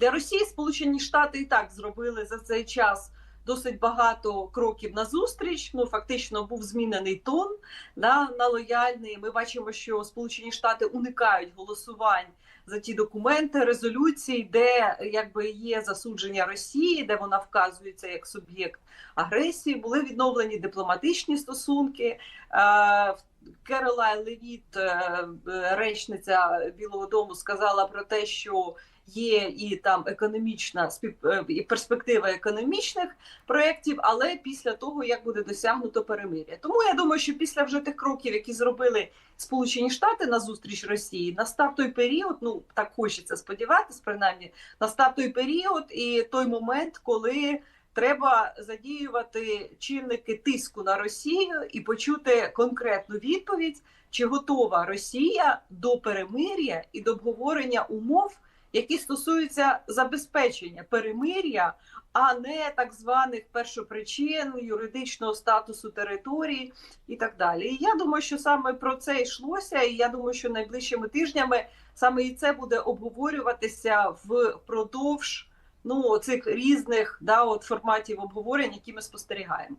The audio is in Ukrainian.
Для Росії Сполучені Штати і так зробили за цей час. Досить багато кроків назустріч. Ну фактично був змінений тон да, на лояльний. Ми бачимо, що Сполучені Штати уникають голосувань за ті документи, резолюції, де якби є засудження Росії, де вона вказується як суб'єкт агресії. Були відновлені дипломатичні стосунки. Е, Керолайн Левіт, е, речниця Білого Дому, сказала про те, що є і там економічна е, і перспектива економічних проєктів, але після того як буде досягнуто перемир'я. Тому я думаю, що після вже тих кроків, які зробили Сполучені Штати на зустріч Росії, настав той період. Ну так хочеться сподіватися, принаймні настав той період і той момент, коли. Треба задіювати чинники тиску на Росію і почути конкретну відповідь, чи готова Росія до перемир'я і до обговорення умов, які стосуються забезпечення перемир'я, а не так званих першопричин юридичного статусу території і так далі. І я думаю, що саме про це йшлося, і я думаю, що найближчими тижнями саме і це буде обговорюватися впродовж ну цих різних да от форматів обговорень, які ми спостерігаємо.